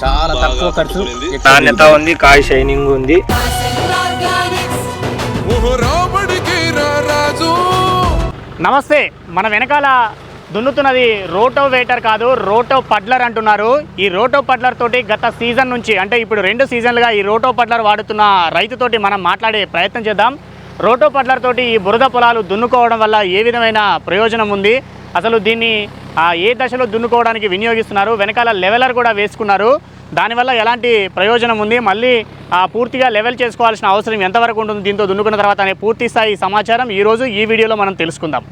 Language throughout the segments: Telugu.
చాలా తక్కువ ఖర్చు. నాణ్యత ఉంది? కాయ షైనింగ్ ఉంది. నమస్తే మన వెనకాల దున్నుతున్నది రోటో వేటర్ కాదు రోటో పడ్లర్ అంటున్నారు. ఈ రోటో పడ్లర్ తోటి గత సీజన్ నుంచి అంటే ఇప్పుడు రెండు సీజన్లుగా ఈ రోటో పడ్లర్ వాడుతున్న రైతుతోటి మనం మాట్లాడే ప్రయత్నం చేద్దాం. రోటో పడ్లర్ తోటి ఈ బురద పొలాలు దున్నుకోవడం వల్ల ఏ విధమైన ప్రయోజనం ఉంది? అసలు దీన్ని ఏ దశలో దున్నుకోవడానికి వినియోగిస్తున్నారు? వెనకాల లెవెలర్ కూడా వేసుకున్నారు. దానివల్ల ఎలాంటి ప్రయోజనం ఉంది? మళ్ళీ పూర్తిగా లెవెల్ చేసుకోవాల్సిన అవసరం ఎంతవరకు ఉంటుంది? దీంతో దున్నుకున్న తర్వాత అనే పూర్తి స్థాయి సమాచారం ఈరోజు ఈ వీడియోలో మనం తెలుసుకుందాం.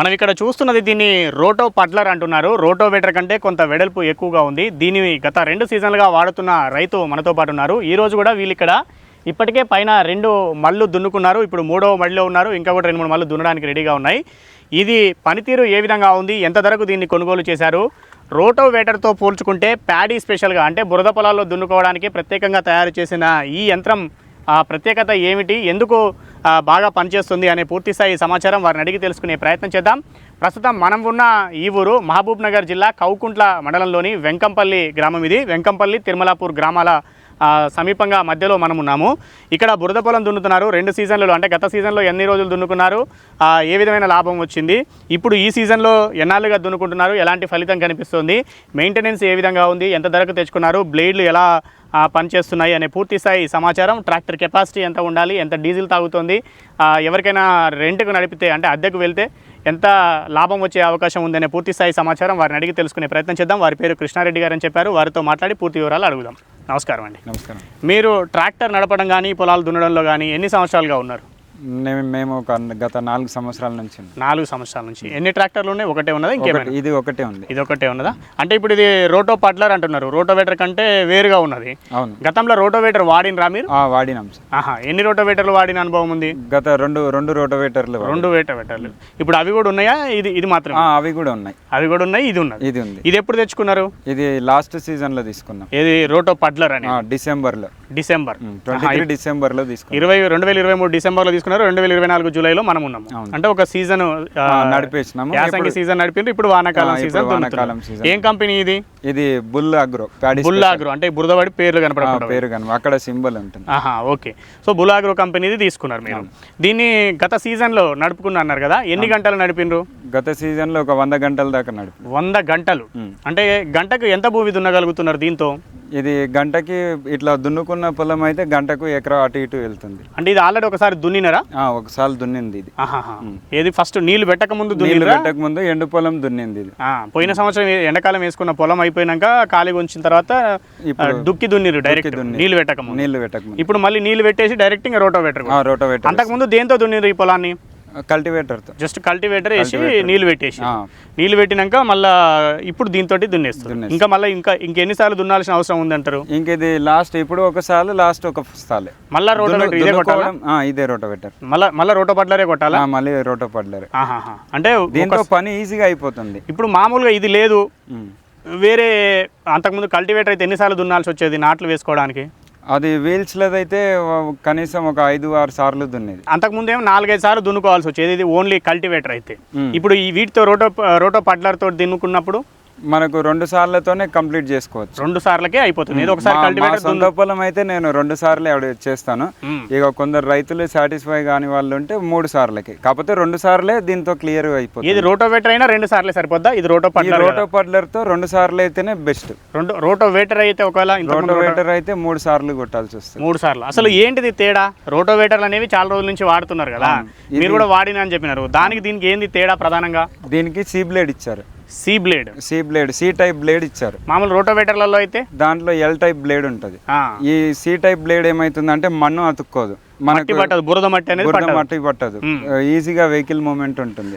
మనం ఇక్కడ చూస్తున్నది దీన్ని రోటో పట్లర్ అంటున్నారు. రోటోవేటర్ కంటే కొంత వెడల్పు ఎక్కువగా ఉంది. దీన్ని గత రెండు సీజన్లుగా వాడుతున్న రైతు మనతో పాటు ఉన్నారు. ఈరోజు కూడా వీళ్ళు ఇక్కడ ఇప్పటికే పైన రెండు మళ్ళు దున్నుకున్నారు. ఇప్పుడు మూడో మళ్ళీలో ఉన్నారు. ఇంకా కూడా రెండు మూడు మళ్ళు దున్నడానికి రెడీగా ఉన్నాయి. ఇది పనితీరు ఏ విధంగా ఉంది? ఎంత ధరకు దీన్ని కొనుగోలు చేశారు? రోటోవేటర్తో పోల్చుకుంటే ప్యాడీ స్పెషల్గా అంటే బురద పొలాల్లో దున్నుకోవడానికి ప్రత్యేకంగా తయారు చేసిన ఈ యంత్రం ఆ ప్రత్యేకత ఏమిటి? ఎందుకు బాగా పనిచేస్తుంది అనే పూర్తి స్థాయి సమాచారం వారిని అడిగి తెలుసుకునే ప్రయత్నం చేద్దాం. ప్రస్తుతం మనం ఉన్న ఈ ఊరు మహబూబ్ నగర్ జిల్లా కౌకుంట్ల మండలంలోని వెంకంపల్లి గ్రామం ఇది. వెంకంపల్లి తిరుమలాపూర్ గ్రామాల సమీపంగా మధ్యలో మనం ఉన్నాము. ఇక్కడ బురద పొలం దున్నుతున్నారు. రెండు సీజన్లలో అంటే గత సీజన్లో ఎన్ని రోజులు దున్నుకున్నారు? ఏ విధమైన లాభం వచ్చింది? ఇప్పుడు ఈ సీజన్లో ఎన్నాళ్ళుగా దున్నుకుంటున్నారు? ఎలాంటి ఫలితం కనిపిస్తుంది? మెయింటెనెన్స్ ఏ విధంగా ఉంది? ఎంత ధరకు తెచ్చుకున్నారు? బ్లేడ్లు ఎలా పనిచేస్తున్నాయి అనే పూర్తి స్థాయి సమాచారం ట్రాక్టర్ కెపాసిటీ ఎంత ఉండాలి ఎంత డీజిల్ తాగుతుంది ఎవరికైనా రెంట్కు నడిపితే అంటే అద్దెకు వెళ్తే ఎంత లాభం వచ్చే అవకాశం ఉందనే పూర్తి స్థాయి సమాచారం వారిని అడిగి తెలుసుకునే ప్రయత్నం చేద్దాం. వారి పేరు కృష్ణారెడ్డి గారు అని చెప్పారు. వారితో మాట్లాడి పూర్తి వివరాలు అడుగుదాం. నమస్కారం అండి. నమస్కారం. మీరు ట్రాక్టర్ నడపడం కానీ పొలాలు దున్నడంలో కానీ ఎన్ని సంవత్సరాలుగా ఉన్నారు? మేము ఒక గత నాలుగు సంవత్సరాల నుంచి. నాలుగు సంవత్సరాల నుంచి. ఎన్ని ట్రాక్టర్లు ఉన్నాయి? ఒకటే ఉన్నదా? ఇంకేమైనా? ఇది ఒకటే ఉంది. ఇది ఒకటే ఉన్నదా? అంటే ఇప్పుడు ఇది రోటో పడ్లర్ అంటున్నారు. రోటోవేటర్ కంటే వేరుగా ఉన్నది. అవును. గతంలో రోటోవేటర్ వాడినరా మీరు? ఆ, వాడినాం ఆహా ఎన్ని రోటోవేటర్లు వాడిన అనుభవం ఉంది? గత రెండు రెండు రోటోవేటర్లు. రెండు వేటోవేటర్లు ఇప్పుడు అవి కూడా ఉన్నాయా? ఇది ఇది మాత్రం అవి కూడా ఉన్నాయి. అవి కూడా ఉన్నాయి ఇది ఉన్నది. ఇది ఉంది. ఇది ఎప్పుడు తెచ్చుకున్నారు? ఇది లాస్ట్ సీజన్లో తీసుకున్నాం. ఏది? రోటో పడ్లర్ అని? డిసెంబర్లో డిసెంబర్. ట్వంటీ డిసెంబర్లో తీసుకున్నాం. ఇరవై రెండు వేల ఇరవై మూడు డిసెంబర్లో తీసుకున్నారు రెండు వేల ఇరవై నాలుగు జూలైలో మనం ఉన్నాము. అంటే ఒక సీజన్ నడిపేసినాము. యాసంగి సీజన్ నడిపిండ్రు. ఇప్పుడు వానాకాలం సీజన్ వానాకాలం season. ఏం కంపెనీ ఇది? ఇది బుల్ అగ్రో ప్యాడీ బుల్లాగ్రో అంటే బురదవాడి పేర్లు కనపడకుండా. పేరు కానీ అక్కడ సింబల్ ఉంటుంది. ఆహా ఓకే. సో బులాగ్రో కంపెనీది తీసుకున్నారు మీరు. దీన్ని గత సీజన్లో నడుపుకున్నా అన్నారు కదా ఎన్ని గంటలు నడిపిండ్రు? గత సీజన్లో ఒక వంద గంటల దాకా నడిపి. వంద గంటలు. అంటే గంటకు ఎంత భూమి దున్నగలుగుతున్నారు దీంతో? ఇది గంటకి ఇట్లా దున్నుకున్న పొలం అయితే గంటకు ఎకరా అటు ఇటు వెళ్తుంది. అంటే ఇది ఆల్రెడీ ఒకసారి దున్నినరా? ఒకసారి దున్నింది ఇది. ఏది ఫస్ట్ నీళ్ళు పెట్టక ముందు నీళ్ళు పెట్టక ముందు ఎండు పొలం దున్నింది ఇది. ఆ, పోయిన సంవత్సరం ఎండాకాలం వేసుకున్న పొలం అయిపోయినాక ఖాళీగా ఉంచిన తర్వాత దుక్కి దున్నిరు డైరెక్ట్ దున్ని. నీళ్ళు పెట్టక నీళ్ళు పెట్టక ఇప్పుడు మళ్ళీ నీళ్ళు పెట్టేసి డైరెక్ట్ ఇంకా రోటో పెట్టరు రోటోవేటర్ అంతకు ముందు దేంతో దున్నిరు ఈ పొలాన్ని? కల్టివేటర్ జస్ట్ కల్టివేటర్ వేసి. నీళ్ళు పెట్టేసి. ఆ. నీళ్ళు పెట్టినాక మళ్ళా ఇప్పుడు దీంతో దున్నేస్తారు. ఇంకా మళ్ళీ ఇంకా ఇంకెన్నిసార్లు దున్నాల్సిన అవసరం ఉందంటారు? ఇంక ఇది లాస్ట్ ఇప్పుడు ఒక సాలు లాస్ట్ ఒక సాలే. మళ్ళా రోటోవేటర్ ఇదే కొట్టాలా? ఇదే రోటోవేటర్ మళ్ళా మళ్ళా రోటో పట్లరే కొట్టాలా? మళ్ళీ రోటో ఆహాహా. అంటే దీంతో పని ఈజీగా అయిపోతుంది. ఇప్పుడు మామూలుగా ఇది లేదు. వేరే అంతకుముందు కల్టివేటర్ అయితే ఎన్నిసార్లు దున్నాల్సి వచ్చేది నాట్లు వేసుకోవడానికి? అది వీల్స్ లేదైతే ఓ- కనీసం ఒక ఐదు ఆరు సార్లు దున్నేది. అంతకుముందు ఏమో నాలుగైదు సార్లు దున్నుకోవాల్సి వచ్చేది. ఇది ఓన్లీ కల్టివేటర్ అయితే. ఇప్పుడు ఈ వీటితో రోటో రోటో పడ్లర్ తోటి దున్నుకున్నప్పుడు మనకు రెండు సార్లతోనే కంప్లీట్ చేసుకోవచ్చు. రెండు సార్లకే అయిపోతుంది. ఇది ఒకసారి కల్టివేటర్ సొంత పొలం అయితే నేను రెండు సార్లే అవి చేస్తాను. ఇక కొందరు రైతులు సాటిస్ఫై కాని వాళ్ళు ఉంటే మూడు సార్లకి. కాకపోతే రెండు సార్లే దీంతో క్లియర్ అయిపోతుంది. ఇది రోటోవేటర్ అయినా రెండు సార్లు సరిపోద్దా? ఇది రోటో పడ్లర్ రోటో పడ్లర్తో రెండు సార్లు అయితేనే బెస్ట్ రెండు రోటోవేటర్ అయితే ఒకవేళ రోటోవేటర్ అయితే మూడు సార్లు కొట్టాల్సి వస్తుంది. మూడు సార్లు. అసలు ఏంటిది తేడా? రోటోవేటర్లు అనేవి చాలా రోజుల నుంచి వాడుతున్నారు కదా. మీరు కూడా వాడిన అని చెప్పినారు. దానికి దీనికి ఏంది తేడా ప్రధానంగా? దీనికి సి బ్లేడ్ ఇచ్చారు. C blade C blade C type blade ఇచ్చారు. మామూలు రోటోవేటర్లలో అయితే? దాంట్లో ఎల్ టైప్ బ్లేడ్ ఉంటుంది. ఈ సి టైప్ బ్లేడ్ ఏమవుతుందంటే మన్ను అతుక్కోదు. మట్టి పట్టదు బురద మట్టి అనేది బురద మట్టి పట్టదు. ఈజీగా వెహికల్ మూమెంట్ ఉంటుంది.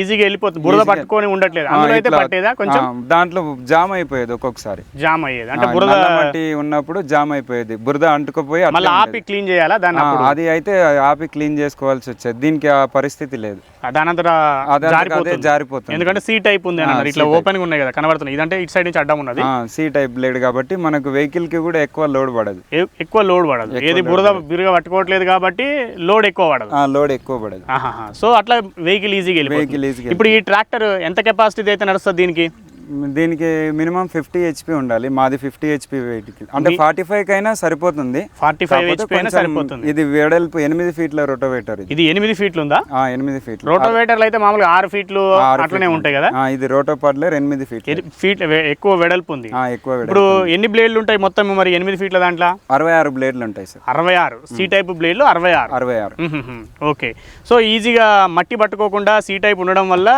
ఈజీగా వెళ్ళిపోతుంది. బురద. పట్టుకొని ఉండట్లేదు. అందులో అయితే పట్టేదా కొంచెం? దాంట్లో జామ్ అయిపోయేది ఒక్కొక్కసారి. జామ్ అయ్యేది. అంటే బురద మట్టి ఉన్నప్పుడు జామ్ అయిపోయేది. బురద అంటుకుపోయి మళ్ళీ ఆపి. క్లీన్ చేయాలా దాన్ని అది అయితే ఆపి క్లీన్ చేసుకోవాల్సి వచ్చేది. దీనికి ఆ పరిస్థితి లేదు. దానంతట జారిపోతుంది. ఎందుకంటే సీ టైప్ ఉంది అన్నారు ఇట్లా. ఓపెన్గా ఉన్నాయి కదా కనబడుతున్నాయి. ఇదంటే ఇటు సైడ్ నుంచి అడ్డం ఉన్నది. సి టైప్ బ్లేడ్ కాబట్టి మనకు వెహికల్కి కూడా ఎక్కువ లోడ్ పడదు. ఎక్కువ లోడ్ పడదు. ఏది బురద. బిరుగా పట్టుకోవట్లేదు కాబట్టి లోడ్ ఎక్కువ పడదు. లోడ్ ఎక్కువ పడదు. సో అట్లా వెహికల్ ఈజీగా వెహికల్ ఈజీగా ఇప్పుడు ఈ ట్రాక్టర్ ఎంత కెపాసిటీ అయితే నడుస్తుంది దీనికి? దీనికి మినిమం ఫిఫ్టీ హెచ్పి ఉండాలి. మాది ఫిఫ్టీ హెచ్పి వెయిట్ అంటే ఫార్టీ ఫైవ్ కైనా సరిపోతుంది. ఫార్టీ ఫైవ్ సరిపోతుంది. ఇది వెడల్పు ఎనిమిది ఫీట్ల రోటోవేటర్ ఇది. ఇది ఎనిమిది ఫీట్లు ఉందా ఎనిమిది ఫీట్లు. రోటోవేటర్లు అయితే మామూలుగా ఆరు ఫీట్లు అట్లనే. ఉంటాయి కదా? ఇది రోటో పడ్లర్ ఎనిమిది ఫీట్లు ఫీట్ వె- ఎక్కువ వెడల్పు ఉంది. ఎక్కువ. ఇప్పుడు ఎన్ని బ్లేడ్లు ఉంటాయి మొత్తం మరి ఎనిమిది ఫీట్ల దాంట్లో? అరవై ఆరు బ్లేడ్లు ఉంటాయి సార్ అరవై ఆరు. సి టైప్ బ్లేడ్లు అరవై ఆరు. అరవై ఆరు. ఓకే. సో ఈజీగా మట్టి పట్టుకోకుండా సీ టైప్ ఉండడం వల్ల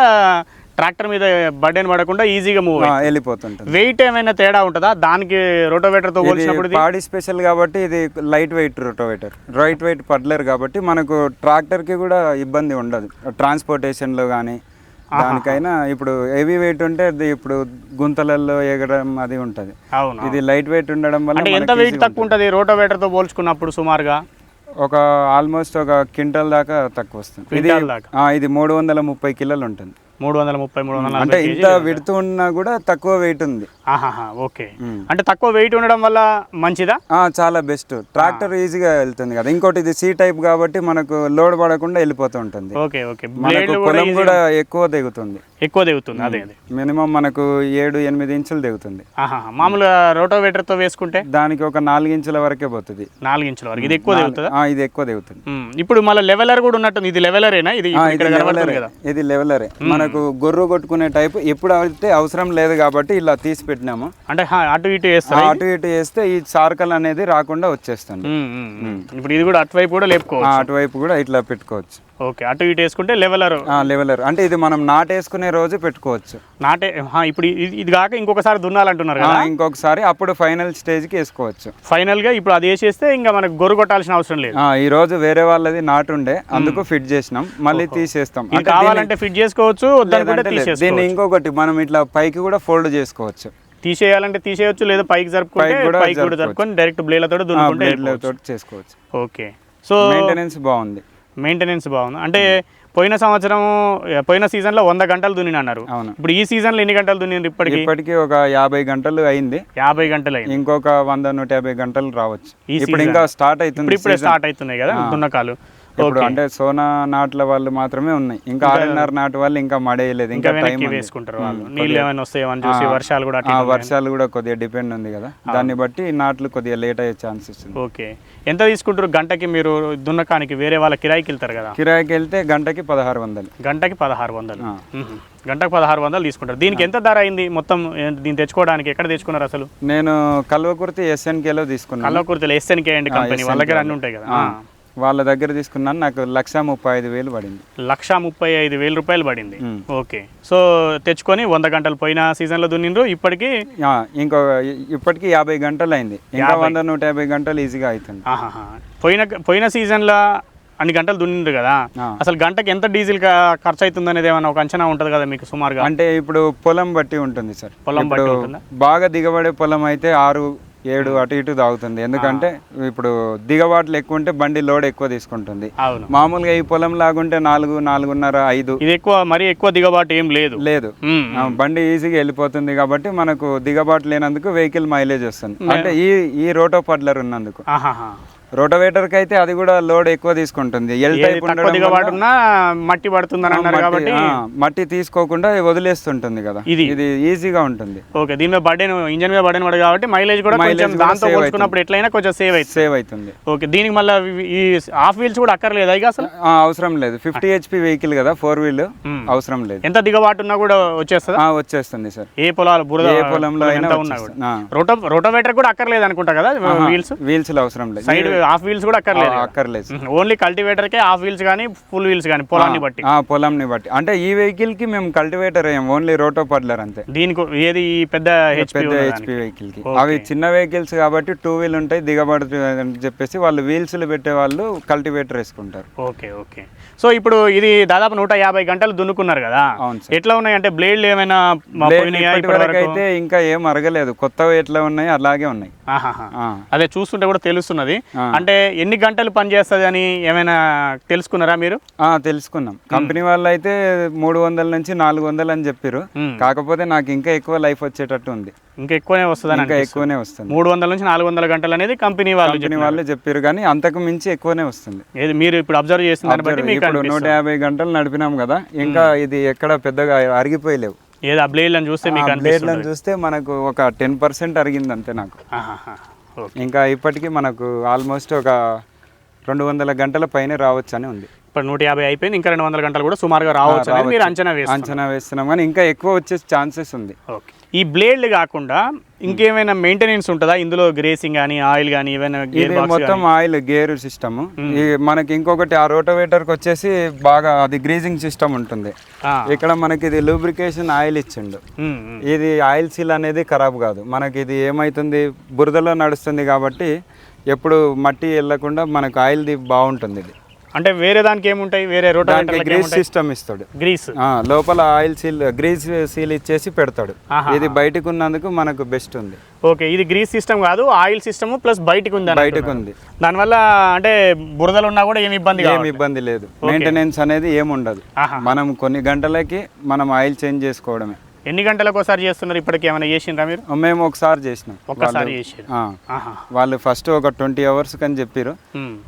ట్రాక్టర్ మీద బర్డెన్ పడకుండా ఈజీగా మూవ్ వెళ్ళిపోతుంటుంది. వెయిట్ ఏమైనా తేడా ఉంటుందా? దానికి రోటోవేటర్తో పోల్చినప్పుడు ఇది? పాడి స్పెషల్ కాబట్టి ఇది light weight rotavator light weight puddler కాబట్టి మనకు ట్రాక్టర్కి కూడా ఇబ్బంది ఉండదు. ట్రాన్స్పోర్టేషన్లో కానీ దానికైనా ఇప్పుడు హెవీ వెయిట్ ఉంటే అది ఇప్పుడు గుంతలలో ఎగడం అది ఉంటది. ఇది లైట్ వెయిట్ ఉండడం వల్ల ఎంత వెయిట్ తక్కువ ఉంటుంది. రోటోవేటర్తో పోల్చుకున్నప్పుడు సుమారుగా. ఒక ఆల్మోస్ట్ ఒక క్వింటల్ దాకా తక్కువ వస్తుంది. ఇది మూడు వందల ముప్పై కిలోలు ఉంటుంది. మూడు వందల ముప్పై మూడు వందల అంటే ఇంత విడుతూ ఉన్నా కూడా తక్కువ వెయిట్ ఉంది. ఓకే. అంటే తక్కువ వెయిట్ ఉండడం వల్ల మంచిదా? చాలా బెస్ట్. ట్రాక్టర్ ఈజీగా వెళ్తుంది కదా. ఇంకోటి ఇది సీ టైప్ కాబట్టి మనకు లోడ్ పడకుండా వెళ్ళిపోతూ ఉంటుంది. Okay okay. మనకు పొలం కూడా ఎక్కువ దిగుతుంది. ఎక్కువ దిగుతుంది. అదే అదే. మినిమం మనకు ఏడు ఎనిమిది ఇంచులు దిగుతుంది. మామూలుగా రోటోవేటర్తో వేసుకుంటే? దానికి ఒక నాలుగు ఇంచుల వరకే పోతుంది. నాలుగు ఇంచుల వరకు. ఇది ఎక్కువ దిగుతుందా? ఇది ఎక్కువ దిగుతుంది. ఇప్పుడు మళ్ళీ లెవెలర్ కూడా ఉన్నట్టుంది. ఇది లెవెలరేనా? ఇది ఇది లెవెలరే. కదా. ఇది లెవెలరే. మనకు గొర్రు కొట్టుకునే టైప్ ఎప్పుడు అయితే అవసరం లేదు కాబట్టి ఇలా తీసి పెట్టినాము. అంటే అటు ఇటు ఆ, వేస్తారు అటు ఇటు వేస్తే ఈ సార్కల్ అనేది రాకుండా వచ్చేస్తుంది. ఇప్పుడు ఇది కూడా అటువైపు కూడా లేపుకోవచ్చు. అటువైపు కూడా ఇట్లా పెట్టుకోవచ్చు. ఓకే. అటు ఇటు వేసుకుంటే లెవెలర్ లెవెలర్ అంటే ఇది మనం నాటేసుకునే రోజు పెట్టుకోవచ్చు. నాటే ఇప్పుడు ఇది కాక ఇంకొకసారి దున్నాలంటున్నారు కదా? ఇంకొకసారి అప్పుడు ఫైనల్ స్టేజ్కి వేసుకోవచ్చు. ఫైనల్గా ఇప్పుడు అది వేసేస్తే ఇంకా మనకు గొర్రు కొట్టాల్సిన అవసరం లేదు. ఈ రోజు వేరే వాళ్ళది నాటు ఉండే అందుకు ఫిట్ చేసినాం. మళ్ళీ తీసేస్తాం. కావాలంటే ఫిట్ చేసుకోవచ్చు దీన్ని- ఇంకొకటి మనం ఇట్లా పైకి కూడా ఫోల్డ్ చేసుకోవచ్చు. తీసేయాలంటే తీసేయచ్చు లేదా పైకి జరుపుకుంటే పైకి కూడా. జరుపుకొని డైరెక్ట్ బ్లేడ్లతో దున్నుకుంటే చేసుకోవచ్చు. ఓకే. సో మెయింటెనెన్స్ బాగుంది. మెయింటెనెన్స్ బాగుంది. అంటే పోయిన సంవత్సరం పోయిన సీజన్లో వంద గంటలు దున్నిన అన్నారు అవును. ఇప్పుడు ఈ సీజన్లో ఎన్ని గంటలు దున్నిండ్రు ఇప్పటికి? ఇప్పటికి ఒక యాభై గంటలు అయింది. యాభై గంటలు అయింది. ఇంకొక వంద నూట యాభై గంటలు రావచ్చు. ఇప్పుడు. ఇంకా స్టార్ట్ అవుతుంది ఇప్పుడు. స్టార్ట్ అవుతున్నాయి కదా. దున్నకాలు. ఇప్పుడు అంటే సోనా నాట్ల వాళ్ళు మాత్రమే ఉన్నాయి. ఇంకా ఆర్ఎన్ఆర్ నాటు వాళ్ళు ఇంకా మడేయలేదు ఇంకా టైం వేసుకుంటారు వాళ్ళు. నీళ్ళు ఏమైనా చూసి వర్షాలు కూడా. వర్షాలు కూడా కొద్దిగా డిపెండ్ ఉంది కదా. దాన్ని బట్టి నాట్లు కొద్దిగా లేట్ అయ్యే ఛాన్సెస్ ఉంది ఓకే. ఎంత తీసుకుంటారు గంటకి మీరు దున్నకానికి? వేరే వాళ్ళ కిరాయికి వెళ్తారు కదా. కిరాయికి వెళ్తే గంటకి పదహారు వందలు. గంటకి పదహారు వందలు. గంటకు పదహారు వందలు తీసుకుంటారు. దీనికి ఎంత ధర అయింది? మొత్తం దీన్ని తెచ్చుకోవడానికి ఎక్కడ తెచ్చుకున్నారు అసలు? నేను కల్వకుర్తి ఎస్ఎన్కేలో తీసుకున్నాను. కల్లకూర్తిలో ఎస్ఎన్కే అండి కంపెనీ వాళ్ళ దగ్గర అన్ని ఉంటాయి కదా. వాళ్ళ దగ్గర తీసుకున్నాను నాకు లక్ష ముప్పై ఐదు వేలు పడింది. లక్ష ముప్పై ఐదు వేల రూపాయలు పడింది. ఓకే. సో తెచ్చుకొని వంద గంటలు పోయిన సీజన్లో దున్నిండ్రు ఇప్పటికి? ఇంకో ఇప్పటికి యాభై గంటలు అయింది. ఇంకా వంద నూట యాభై గంటలు ఈజీగా అవుతుంది. పోయిన పోయిన సీజన్లో అన్ని గంటలు దున్నిండ్రు కదా. అసలు గంటకి ఎంత డీజిల్ ఖర్చు అవుతుంది అనేది ఏమైనా ఒక అంచనా ఉంటుంది కదా మీకు సుమారుగా? అంటే ఇప్పుడు పొలం బట్టి ఉంటుంది సార్. పొలం బట్టి? బాగా దిగబడే పొలం అయితే ఆరు ఏడు అటు ఇటు తాగుతుంది. ఎందుకంటే ఇప్పుడు దిగబాట్లు ఎక్కువ ఉంటే బండి లోడ్ ఎక్కువ తీసుకుంటుంది. మామూలుగా ఈ పొలం లాగుంటే నాలుగు నాలుగున్నర ఐదు. ఇది ఎక్కువ మరీ ఎక్కువ దిగబాటు ఏం లేదు. లేదు. బండి ఈజీగా వెళ్ళిపోతుంది కాబట్టి మనకు దిగబాటు లేనందుకు వెహికల్ మైలేజ్ వస్తుంది. అంటే ఈ ఈ రోటో పడ్లర్ ఉన్నందుకు. రోటోవేటర్కి అయితే అది కూడా లోడ్ ఎక్కువ తీసుకుంటుంది. ఎల్ టైప్ ఉండడం మట్టి పడుతుందని అన్నారు మట్టి- కాబట్టి మట్టి తీసుకోకుండా వదిలేస్తుంటుంది కదా. ఇది. ఇది ఈజీగా ఉంటుంది. ఓకే దీని మీద బర్డెన్ ఇంజన్ మీద బర్డెన్ పడదు కాబట్టి మైలేజ్ కూడా కొంచెం దాంతో పోల్చుకున్నప్పుడు ఎట్లయినా కొంచెం సేవ్ అవుతుంది. సేవ్ అవుతుంది. ఓకే దీనికి మళ్ళీ ఈ హాఫ్ వీల్స్ కూడా అక్కర్లేదా ఇక అసలు? అవసరం లేదు. ఫిఫ్టీ హెచ్పి వెహికల్ కదా ఫోర్ వీల్. అవసరం లేదు. ఎంత దిగబాటు ఉన్నా కూడా వచ్చేస్తుందా? వచ్చేస్తుంది సార్. ఏ పొలాలు బురద ఏ పొలంలో పొలం అయినా. రోటో రోటోవేటర్ కూడా అక్కర్లేదు అనుకుంటా కదా వీల్స్? వీల్స్ అవసరం లేదు. ఈ హాఫ్ వీల్స్ కూడా అక్కర్లేదు అక్కర్లేదు. ఓన్లీ కల్టివేటర్కే హాఫ్ వీల్స్ కానీ ఫుల్ వీల్స్ కానీ పొలాన్ని బట్టి. ఆ, పొలంని బట్టి. అంటే ఈ వెహికల్కి మేము కల్టివేటర్ అయ్యాం. ఓన్లీ రోటో పడ్లర్ అంతే. దీనికి ఏది ఈ పెద్ద హెచ్పి పెద్ద హెచ్పి వెహికల్కి. అవి చిన్న వెహికల్స్ కాబట్టి టూ వీల్ ఉంటాయి దిగబడుతుంది అని చెప్పేసి వాళ్ళు వీల్స్ పెట్టే వాళ్ళు కల్టివేటర్ వేసుకుంటారు. ఓకే ఓకే సో ఇప్పుడు ఇది దాదాపు నూట యాభై గంటలు దున్నుకున్నారు కదా. అవును సార్. ఎట్లా ఉన్నాయి? అంటే బ్లేడ్లు ఏమైనా? అయితే ఇంకా ఏం అరగలేదు. కొత్తవి ఎట్లా ఉన్నాయి? అలాగే ఉన్నాయి. అదే చూస్తుంటే కూడా తెలుస్తున్నది. అంటే ఎన్ని గంటలు పని చేస్తుంది అని ఏమైనా తెలుసుకున్నారా మీరు? ఆ, తెలుసుకున్నాం. కంపెనీ వాళ్ళు అయితే మూడు వందల నుంచి నాలుగు వందలు అని చెప్పారు. కాకపోతే నాకు ఇంకా ఎక్కువ లైఫ్ వచ్చేటట్టు ఉంది. ఇంకా ఎక్కువనే వస్తుందని ఇంకా. ఎక్కువనే వస్తుంది. మూడు వందల నుంచి నాలుగు వందల గంటలు అనేది కంపెనీ వాళ్ళు కంపెనీ. వాళ్ళు చెప్పారు కానీ అంతకు మించి ఎక్కువనే వస్తుంది. ఏది మీరు ఇప్పుడు అబ్జర్వ్ బట్టి మీకు ఇప్పుడు నూట. యాభై గంటలు నడిపినాం కదా ఇంకా ఇది ఎక్కడ పెద్దగా అరిగిపోయలేవు. ఏది ఆ బ్లేడ్లను చూస్తే మీకు బ్లేడ్లను చూస్తే మనకు ఒక టెన్ పర్సెంట్ అరిగింది అంతే నాకు. ఇంకా ఇప్పటికీ మనకు ఆల్మోస్ట్ ఒక రెండు వందల గంటల పైన రావచ్చు అని ఉంది. ఇప్పుడు నూట యాభై అయిపోయింది ఇంకా రెండు వందల గంటలు కూడా సుమారుగా రావచ్చు మీరు అంచనా వేస్తారు అంచనా వేస్తున్నాం. కానీ ఇంకా ఎక్కువ వచ్చే ఛాన్సెస్ ఉంది. ఓకే ఈ బ్లేడ్లు కాకుండా ఇంకేమైనా మెయింటెనెన్స్ ఉంటుందా? ఇందులో గ్రేసింగ్ కానీ ఆయిల్ కానీ ఏమైనా గేర్ మొత్తం ఆయిల్ గేర్ సిస్టమ్ మనకి ఇంకొకటి ఆ రోటోవేటర్కి వచ్చేసి బాగా అది గ్రీజింగ్ సిస్టమ్ ఉంటుంది. ఇక్కడ మనకి ఇది లూబ్రికేషన్ ఆయిల్ ఇచ్చిండు. ఇది ఆయిల్ సీల్ అనేది ఖరాబ్ కాదు. మనకి ఇది ఏమైతుంది? బురదలో నడుస్తుంది కాబట్టి ఎప్పుడు మట్టి వెళ్ళకుండా మనకు ఆయిల్ది బాగుంటుంది ఇది. అంటే వేరే దానికి ఏముంటాయి? వేరే రోటావేటర్లకి గ్రీస్ సిస్టమ్ ఇస్తాడు. గ్రీస్ ఆ, లోపల ఆయిల్ సీల్ గ్రీస్ సీల్ ఇచ్చేసి పెడతాడు. ఇది బయటకు ఉన్నందుకు మనకు బెస్ట్ ఉంది. ఓకే ఇది గ్రీస్ సిస్టమ్ కాదు ఆయిల్ సిస్టమ్ ప్లస్ బయటకు ఉంది బయటకు. ఉంది దానివల్ల అంటే బురదలు ఉన్నా కూడా ఏమి ఇబ్బంది ఏం కాదు ఇబ్బంది లేదు. మెయింటెనెన్స్ అనేది ఏం ఉండదు. మనం కొన్ని గంటలకి మనం ఆయిల్ చేంజ్ చేసుకోవడమే. ఎన్ని గంటలకు ఒకసారి చేస్తున్నారు? ఇప్పటికి ఏమైనా చేసిండ్రా మీరు? మేము ఒకసారి చేసినాం. ఒక్కసారి వాళ్ళు- చేసారు ఆ. ఆహా. వాళ్ళు ఫస్ట్ ఒక ట్వంటీ అవర్స్ కని చెప్పారు.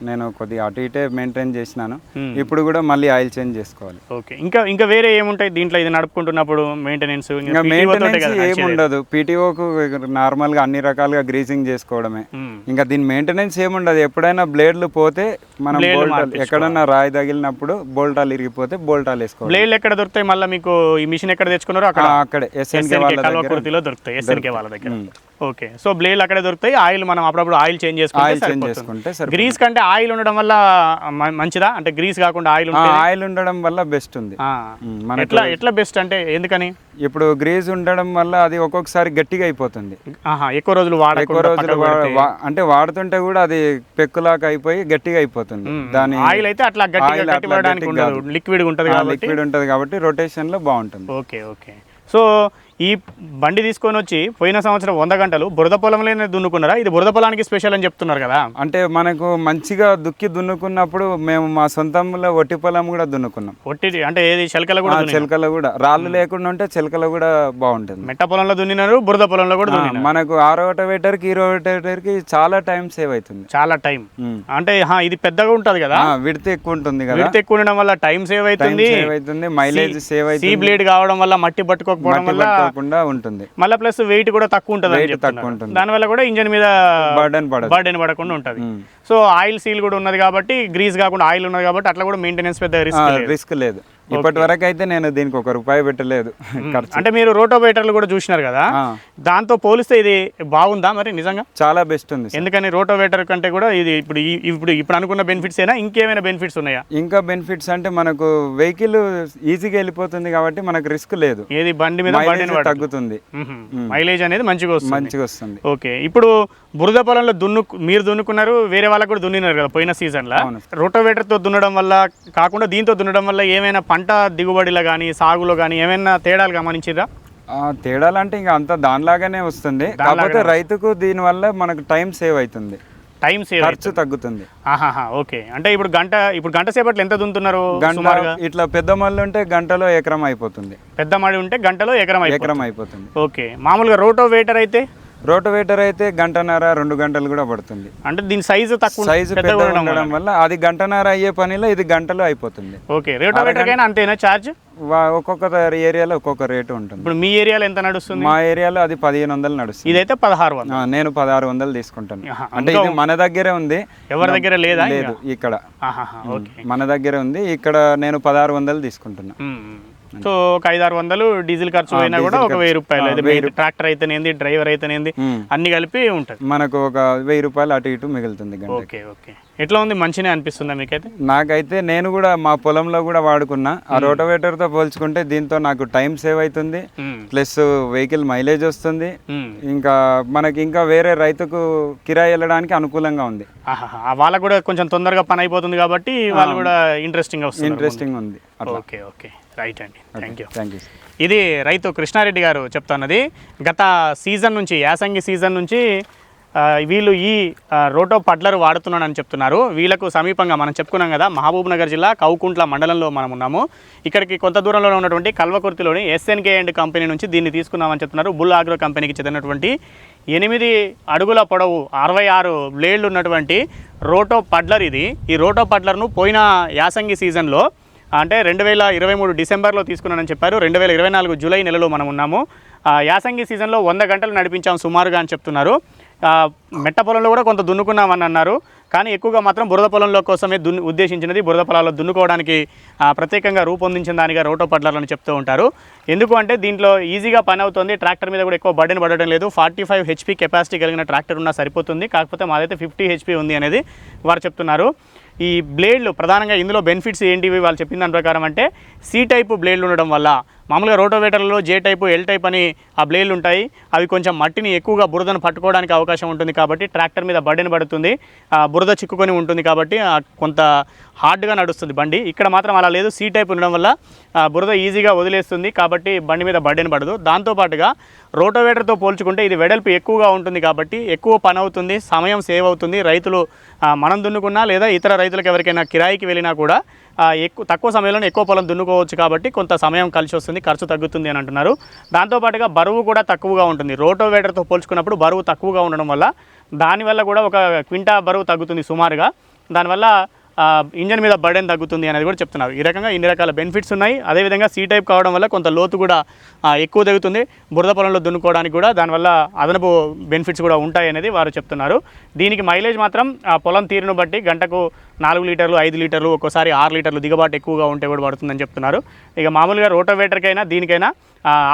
నేను కొద్దిగా అటు ఇటే మెయింటైన్ చేసినాను. Hmm. ఇప్పుడు కూడా మళ్ళీ ఆయిల్ చేంజ్ చేసుకోవాలి. ఓకే. ఇంకా ఇంకా వేరే ఏముంటాయి దీంట్లో ఇది నడుపుకుంటున్నప్పుడు మెయింటెనెన్స్ ఇంకా మెయింటెనెన్స్ ఏమి ఉండదు పీటీఓకు నార్మల్గా అన్ని రకాలుగా గ్రీజింగ్ చేసుకోవడమే. ఇంకా దీని మెయింటెనెన్స్ ఏముండదు. ఎప్పుడైనా బ్లేడ్లు పోతే మనం Blade బోల్టాలు మార్పించుకోవాలి. ఎక్కడన్నా రాయి తగిలినప్పుడు బోల్టాలు ఇరిగిపోతే బోల్టాలు వేసుకోవాలి. బ్లేడ్లు ఎక్కడ దొరుకుతాయి? మళ్ళీ మీకు ఈ మిషన్ ఎక్కడ తెచ్చుకున్నారో అక్కడ? ఆ, అక్కడే కల్వకుర్తిలో దొరుకుతాయి ఎస్ఎన్కే వాళ్ళ దగ్గర. ఉమ్. ఓకే. సో బ్లేడ్లు అక్కడే దొరుకుతాయి. ఆయిల్ మనం అప్పుడప్పుడు ఆయిల్ చేంజ్ చేసుకుంటే. గ్రీస్ కంటే ఆయిల్ ఉండడం వల్ల మంచిదా? అంటే గ్రీస్ కాకుండా ఆయిల్ ఆయిల్ ఉండడం వల్ల బెస్ట్ ఉంది. మనకు ఎట్లా ఎట్లా బెస్ట్ అంటే ఎందుకని? ఇప్పుడు గ్రీజ్ ఉండడం వల్ల అది ఒక్కొక్కసారి గట్టిగా అయిపోతుంది. ఆహా ఎక్కువ రోజులు ఎక్కువ రోజులు అంటే వాడుతుంటే కూడా అది పెక్కులాగా అయిపోయి గట్టిగా అయిపోతుంది. ఉమ్. దాని ఆయిల్ అయితే అట్లా. లిక్విడ్ ఉంటది లిక్విడ్ ఉంటది కాబట్టి రొటేషన్లో బాగుంటుంది. Okay okay. సో ఈ బండి తీసుకొని వచ్చి పోయిన సంవత్సరం వంద గంటలు బురద పొలంలోనే దున్నుకున్నారా? ఇది బురద పొలానికి స్పెషల్ అని చెప్తున్నారు కదా. అంటే మనకు మంచిగా దుక్కి దున్నుకున్నప్పుడు మేము మా సొంతంలో ఒట్టి పొలం కూడా దున్నుకున్నాం. ఒట్టి అంటే ఏది? శలకలు కూడా. చిలకలు కూడా. రాళ్ళు లేకుండా ఉంటే చిలకలు కూడా బాగుంటుంది. మెట్ట పొలంలో దున్నినారు బురద పొలంలో కూడా మనకు ఆ రోటవేటర్కి ఈ రోటవేటర్కి చాలా టైం సేవ్ అవుతుంది. చాలా టైం. అంటే ఇది పెద్దగా ఉంటది కదా? విడత ఎక్కువ ఉంటుంది కదా? విడత ఎక్కువ ఉండడం వల్ల టైం సేవ్ అవుతుంది. సేవ్ అవుతుంది మైలేజ్ సేవ్ అవుతుంది. బ్లేడ్ కావడం వల్ల మట్టి పట్టుకోకపోవడం వల్ల పట్టుకోకుండా ఉంటుంది మళ్ళీ ప్లస్ వెయిట్ కూడా తక్కువ ఉంటుంది. తక్కువ ఉంటుంది. దానివల్ల కూడా ఇంజన్ మీద పడదు. బర్డెన్ పడకుండా ఉంటుంది. సో ఆయిల్ సీల్ కూడా ఉన్నది కాబట్టి గ్రీస్ కాకుండా ఆయిల్ ఉన్నది కాబట్టి అట్లా కూడా మెయింటెనెన్స్ పెద్ద రిస్క్ రిస్క్ లేదు ఇప్పటి వరకు అయితే నేను దీనికి ఒక రూపాయి పెట్టలేదు ఖర్చు. అంటే మీరు రోటోవేటర్లు కూడా చూసినారు కదా? దాంతో పోలిస్తే ఇది బాగుందా మరి నిజంగా? చాలా బెస్ట్ ఉంది. ఎందుకని రోటోవేటర్ కంటే కూడా ఇది ఇప్పుడు ఇప్పుడు ఇప్పుడు అనుకున్న బెనిఫిట్స్ అయినా ఇంకేమైనా బెనిఫిట్స్ ఉన్నాయా? ఇంకా బెనిఫిట్స్ అంటే మనకు వెహికల్ ఈజీగా వెళ్ళిపోతుంది కాబట్టి మనకు రిస్క్ లేదు. ఏది బండి మీద. తగ్గుతుంది. మైలేజ్ అనేది మంచిగా వస్తుంది. మంచిగా వస్తుంది. ఓకే ఇప్పుడు బురద పొలంలో దున్ను మీరు దున్నుకున్నారు వేరే వాళ్ళకు కూడా దున్నినారు కదా పోయిన సీజన్లో అవును. రోటోవేటర్తో దున్నడం వల్ల కాకుండా దీంతో దున్నడం వల్ల ఏమైనా పంట దిగుబడిలో కానీ సాగులో కానీ ఏమైనా తేడాలు గమనించిరా తేడాలంటే ఇంకా అంత దానిలాగానే వస్తుంది. కాకపోతే రైతుకు దీని వల్ల మనకు టైం సేవ్ అవుతుంది టైం సేవ్ ఖర్చు తగ్గుతుంది. ఓకే. అంటే ఇప్పుడు గంట ఇప్పుడు గంట సేపట్లో ఎంత దున్నుతున్నారు గంట ఇట్లా పెద్ద మళ్ళు ఉంటే గంటలో ఎకరం అయిపోతుంది. పెద్ద మడి ఉంటే గంటలో ఎకరం ఎకరం అయిపోతుంది. ఓకే. మామూలుగా రోటోవేటర్ అయితే? రోటవేటర్ అయితే గంటన్నర రెండు గంటలు కూడా పడుతుంది. అంటే దీని సైజు తక్కువ సైజు పెద్దగా ఉండడం వల్ల. అది గంటన్నర అయ్యే పనిలో ఇది గంటలో అయిపోతుంది. ఓకే రోటోవేటర్ కైనా అంతేనా ఛార్జ్? వా- ఒక్కొక్క ఏరియాలో ఒక్కొక్క రేటు ఉంటుంది. ఇప్పుడు మీ ఏరియాలో ఎంత నడుస్తుంది? మా ఏరియాలో అది పదిహేను వందలు నడుస్తుంది. ఇదైతే పదహారు వందలు. నేను పదహారు వందలు తీసుకుంటాను. అంటే ఇది మన దగ్గరే ఉంది. ఎవరి దగ్గర లేదా లేదు ఇక్కడ. మన దగ్గరే ఉంది. ఇక్కడ నేను పదహారు వందలు తీసుకుంటున్నా. సో ఒక ఐదు ఆరు వందలు డీజిల్ ఖర్చు అయినా కూడా ఒక వెయ్యి. రూపాయలు. అయితే ట్రాక్టర్ అయితేనేంది డ్రైవర్ అయితేనేంది మ్మ్. అన్ని కలిపి ఉంటుంది. మనకు ఒక వెయ్యి రూపాయలు అటు ఇటు మిగులుతుంది ఓకే ఓకే. ఎట్లా ఉంది? మంచినే అనిపిస్తుందా మీకైతే? నాకైతే నేను కూడా మా పొలంలో కూడా వాడుకున్నా. ఆ రోటోవేటర్తో పోల్చుకుంటే దీంతో నాకు టైం సేవ్ అవుతుంది. ప్లస్ వెహికల్ మైలేజ్ వస్తుంది. ఇంకా మనకి ఇంకా వేరే రైతుకు కిరాయి వెళ్ళడానికి అనుకూలంగా ఉంది. వాళ్ళకు కూడా కొంచెం తొందరగా పని అయిపోతుంది కాబట్టి వాళ్ళు కూడా ఇంట్రెస్టింగ్ వస్తుంది ఇంట్రెస్టింగ్ ఉంది. Okay okay. రైట్ అండి. థ్యాంక్ యూ థ్యాంక్ యూ ఇది రైతు కృష్ణారెడ్డి గారు చెప్తున్నది. గత సీజన్ నుంచి యాసంగి సీజన్ నుంచి వీళ్ళు ఈ రోటో పడ్లర్ వాడుతున్నానని చెప్తున్నారు. వీళ్ళకు సమీపంగా మనం చెప్పుకున్నాం కదా మహబూబ్ నగర్ జిల్లా కౌకుంట్ల మండలంలో మనం ఉన్నాము. ఇక్కడికి కొంత దూరంలో ఉన్నటువంటి కల్వకుర్తిలోని ఎస్ఎన్కే అండ్ కంపెనీ నుంచి దీన్ని తీసుకున్నామని చెప్తున్నారు. బుల్ ఆగ్రో కంపెనీకి చెందినటువంటి ఎనిమిది అడుగుల పొడవు అరవై ఆరు బ్లేడ్లు ఉన్నటువంటి రోటో పడ్లర్ ఇది. ఈ రోటో పడ్లర్ను పోయిన యాసంగి సీజన్లో అంటే రెండు వేల ఇరవై మూడు డిసెంబర్లో తీసుకున్నానని చెప్పారు. రెండు వేల ఇరవై నాలుగు జూలై నెలలో మనం ఉన్నాము. యాసంగి సీజన్లో వంద గంటలు నడిపించాం సుమారుగా అని చెప్తున్నారు. మెట్ట పొలంలో కూడా కొంత దున్నుకున్నామని అన్నారు. కానీ ఎక్కువగా మాత్రం బురద పొలంలో కోసమే దున్ను ఉద్దేశించినది బురద పొలాల్లో దున్నుకోవడానికి ప్రత్యేకంగా రూపొందించిన దానిగా రోటో పడ్లర్లను చెప్తూ ఉంటారు. ఎందుకు అంటే దీంట్లో ఈజీగా పని అవుతుంది. ట్రాక్టర్ మీద కూడా ఎక్కువ బర్డెన్ పడడం లేదు. ఫార్టీ ఫైవ్ హెచ్పి కెపాసిటీ కలిగిన ట్రాక్టర్ ఉన్నా సరిపోతుంది. కాకపోతే మాదైతే ఫిఫ్టీ హెచ్పీ ఉంది అనేది వారు చెప్తున్నారు. ఈ బ్లేడ్లు ప్రధానంగా ఇందులో బెనిఫిట్స్ ఏంటివి వాళ్ళు చెప్పిన దాని ప్రకారం అంటే సి టైపు బ్లేడ్లు ఉండడం వల్ల మామూలుగా రోటోవేటర్లలో జే టైపు ఎల్ టైప్ అని ఆ బ్లేడ్లు ఉంటాయి. అవి కొంచెం మట్టిని ఎక్కువగా బురదను పట్టుకోవడానికి అవకాశం ఉంటుంది కాబట్టి ట్రాక్టర్ మీద బర్డెన్ పడుతుంది. బురద చిక్కుకొని ఉంటుంది కాబట్టి కొంత హార్డ్గా నడుస్తుంది బండి. ఇక్కడ మాత్రం అలా లేదు. సీ టైప్ ఉండడం వల్ల బురద ఈజీగా వదిలేస్తుంది కాబట్టి బండి మీద బర్డెన్ పడదు. దాంతోపాటుగా రోటోవేటర్తో పోల్చుకుంటే ఇది వెడల్పు ఎక్కువగా ఉంటుంది కాబట్టి ఎక్కువ పని అవుతుంది సమయం సేవ్ అవుతుంది. రైతులు మనం దున్నుకున్నా లేదా ఇతర రైతులకు ఎవరికైనా కిరాయికి వెళ్ళినా కూడా ఎక్కువ తక్కువ సమయంలో ఎక్కువ పొలం దున్నుకోవచ్చు కాబట్టి కొంత సమయం కలిసి వస్తుంది ఖర్చు తగ్గుతుంది అని అంటున్నారు. దాంతోపాటుగా బరువు కూడా తక్కువగా ఉంటుంది. రోటోవేటర్తో పోల్చుకున్నప్పుడు బరువు తక్కువగా ఉండడం వల్ల దానివల్ల కూడా ఒక క్వింటా బరువు తగ్గుతుంది సుమారుగా. దానివల్ల ఇంజన్ మీద బర్డెన్ తగ్గుతుంది అనేది కూడా చెప్తున్నారు. ఈ రకంగా ఇన్ని రకాల బెనిఫిట్స్ ఉన్నాయి. అదేవిధంగా సీ టైప్ కావడం వల్ల కొంత లోతు కూడా ఎక్కువ తగ్గుతుంది. బురద పొలంలో దున్నుకోవడానికి కూడా దానివల్ల అదనపు బెనిఫిట్స్ కూడా ఉంటాయి అనేది వారు చెప్తున్నారు. దీనికి మైలేజ్ మాత్రం ఆ, పొలం తీరును బట్టి గంటకు నాలుగు లీటర్లు ఐదు లీటర్లు ఒక్కోసారి ఆరు లీటర్లు దిగబాటు ఎక్కువగా ఉంటే కూడా పడుతుందని చెప్తున్నారు. ఇక మామూలుగా రోటోవేటర్కైనా దీనికైనా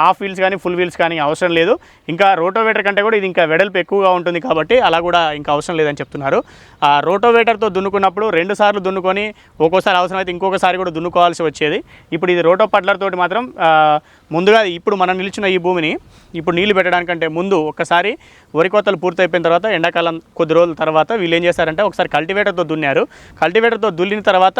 హాఫ్ వీల్స్ కానీ ఫుల్ వీల్స్ కానీ అవసరం లేదు. ఇంకా రోటోవేటర్ కంటే కూడా ఇది ఇంకా వెడల్పు ఎక్కువగా ఉంటుంది కాబట్టి అలా కూడా ఇంకా అవసరం లేదని చెప్తున్నారు. ఆ రోటోవేటర్తో దున్నుకున్నప్పుడు రెండు సార్లు దున్నుకొని ఒక్కోసారి అవసరమైతే ఇంకొకసారి కూడా దున్నుకోవాల్సి వచ్చేది. ఇప్పుడు ఇది రోటో పడ్లర్ తోటి మాత్రం ముందుగా ఇప్పుడు మనం నిలిచిన ఈ భూమిని ఇప్పుడు నీళ్ళు పెట్టడానికంటే ముందు ఒక్కసారి వరి కోతలు పూర్తయిపోయిన తర్వాత ఎండాకాలం కొద్ది రోజుల తర్వాత వీళ్ళు ఏం చేశారంటే ఒకసారి కల్టివేటర్తో దున్నారు కల్టివేటర్తో దున్నిన తర్వాత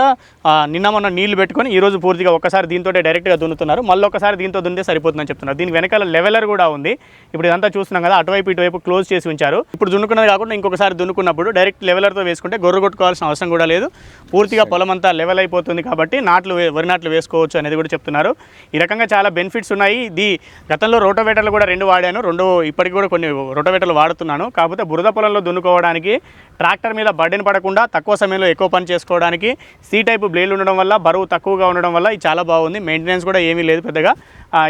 నిన్న మొన్న నీళ్ళు పెట్టుకొని ఈ రోజు పూర్తిగా ఒక్కసారి దీంతో డైరెక్ట్గా దున్నుతున్నారు. మళ్ళీ ఒకసారి దీంతో దున్నితే సరిపోతుందని చెప్తున్నారు. దీని వెనకాల లెవెలర్ కూడా ఉంది. ఇప్పుడు ఇదంతా చూస్తున్నాం కదా అటువైపు ఇటువైపు క్లోజ్ చేసి ఉంచారు. ఇప్పుడు దున్నుకున్నది కాకుండా ఇంకొకసారి దున్నుకున్నప్పుడు డైరెక్ట్ లెవెలర్తో వేసుకుంటే గొర్రె కొట్టుకోవాల్సిన అవసరం కూడా లేదు. పూర్తిగా పొలం అంతా లెవెల్ అయిపోతుంది కాబట్టి నాట్లు వరి నాట్లు వేసుకోవచ్చు అనేది కూడా చెప్తున్నారు. ఈ రకంగా చాలా బెనిఫిట్స్ ఉన్నాయి. ఇది గతంలో రోటోవేటర్లు కూడా రెండు వాడాను. రెండు ఇప్పటికి కూడా కొన్ని రోటోవేటర్లు వాడుతున్నాను. కాకపోతే బురద పొలంలో దున్నుకోవడానికి ట్రాక్టర్ మీద బర్డెన్ పడకుండా తక్కువ సమయంలో ఎక్కువ పని చేసుకోవడానికి సీ టైప్ బ్లేడ్లు ఉండడం వల్ల బరువు తక్కువగా ఉండడం వల్ల ఇది చాలా బాగుంది. మెయింటెనెన్స్ కూడా ఏమీ లేదు పెద్దగా.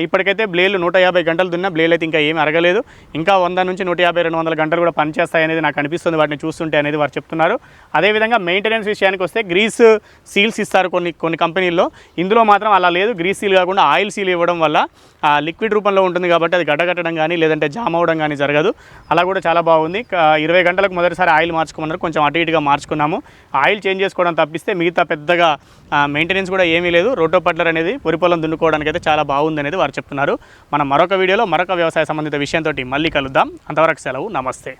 ఇప్పటికైతే బ్లేడ్లు నూట యాభై గంటలు దున్నా బ్లేడ్ అయితే ఇంకా ఏమి అరగలేదు. ఇంకా వంద నుంచి నూట యాభై రెండు వందల గంటలు కూడా పనిచేస్తాయి అనేది నాకు అనిపిస్తుంది వాటిని చూస్తుంటే అనేది వారు చెప్తున్నారు. అదేవిధంగా మెయింటెనెన్స్ విషయానికి వస్తే గ్రీస్ సీల్స్ ఇస్తారు కొన్ని కొన్ని కంపెనీల్లో. ఇందులో మాత్రం అలా లేదు. గ్రీస్ సీల్ కాకుండా ఆయిల్ సీల్ ఇవ్వడం వల్ల లిక్విడ్ రూపంలో ఉంటుంది కాబట్టి అది గడ్డగట్టడం కానీ లేదంటే జామ్ అవ్వడం కానీ జరగదు. అలా కూడా చాలా బాగుంది. ఇరవై గంటలకు మొదటిసారి ఆయిల్ మార్చుకోమన్నారు. కొంచెం అటు ఇటుగా మార్చుకున్నాము. ఆయిల్ చేంజ్ చేసుకోవడం తప్పిస్తే మిగతా పెద్దగా మెయింటెనెన్స్ కూడా ఏమీ లేదు. రోటో పట్లర్ అనేది వరి పొలం దున్నుకోవడానికి అయితే చాలా బాగుంది అనేది వారు చెప్తున్నారు. మనం మరొక వీడియోలో మరొక వ్యవసాయ సంబంధిత విషయంతో మళ్ళీ కలుద్దాం. అంతవరకు సెలవు. నమస్తే.